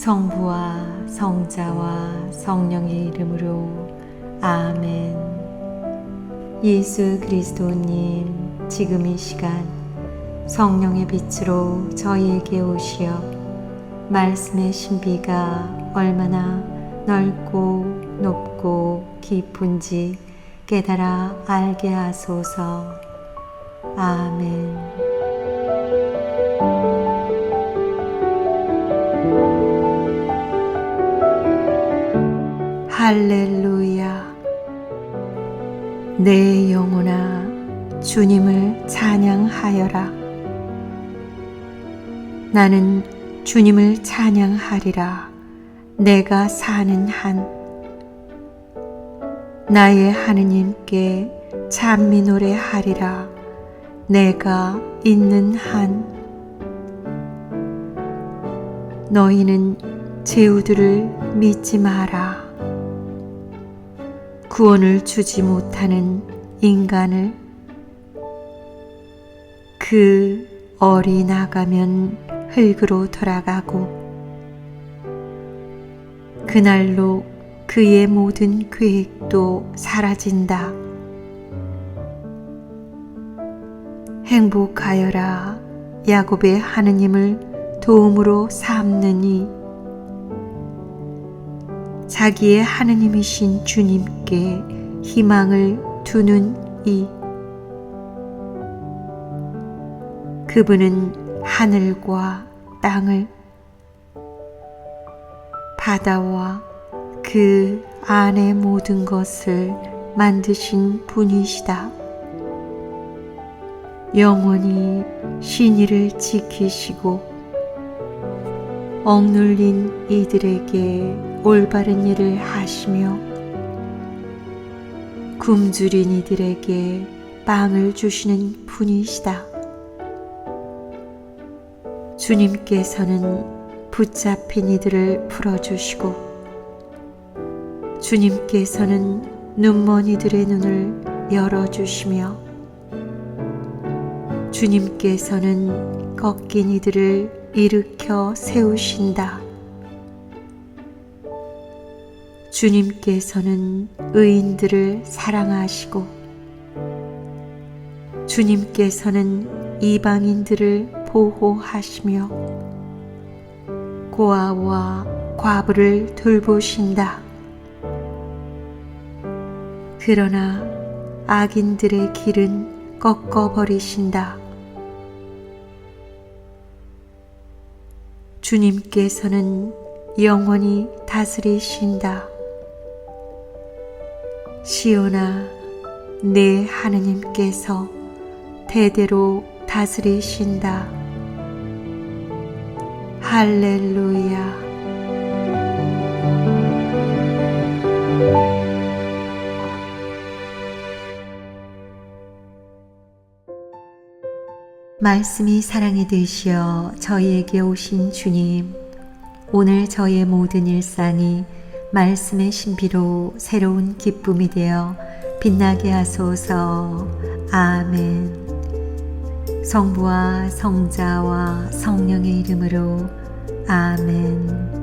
성부와 성자와 성령의 이름으로 아멘. 예수 그리스도님, 지금 이 시간 성령의 빛으로 저희에게 오시어 말씀의 신비가 얼마나 넓고 높고 깊은지 깨달아 알게 하소서. 아멘. 할렐루야. 내 영혼아, 주님을 찬양하여라. 나는 주님을 찬양하리라. 내가 사는 한. 나의 하느님께 찬미 노래하리라. 내가 있는 한. 너희는 제우들을 믿지 마라. 구원을 주지 못하는 인간을 그 어리 나가면 흙으로 돌아가고 그날로 그의 모든 계획도 사라진다. 행복하여라 야곱의 하느님을 도움으로 삼느니 자기의 하느님이신 주님께 희망을 두는 이 그분은 하늘과 땅을 바다와 그 안의 모든 것을 만드신 분이시다. 영원히 신의를 지키시고 억눌린 이들에게 올바른 일을 하시며 굶주린 이들에게 빵을 주시는 분이시다. 주님께서는 붙잡힌 이들을 풀어주시고 주님께서는 눈먼 이들의 눈을 열어주시며 주님께서는 꺾인 이들을 일으켜 세우신다. 주님께서는 의인들을 사랑하시고 주님께서는 이방인들을 보호하시며 고아와 과부를 돌보신다. 그러나 악인들의 길은 꺾어버리신다. 주님께서는 영원히 다스리신다. 시온아, 내 하느님께서 대대로 다스리신다. 할렐루야. 말씀이 사랑이 되시어 저희에게 오신 주님, 오늘 저의 모든 일상이 말씀의 신비로 새로운 기쁨이 되어 빛나게 하소서. 아멘. 성부와 성자와 성령의 이름으로 아멘.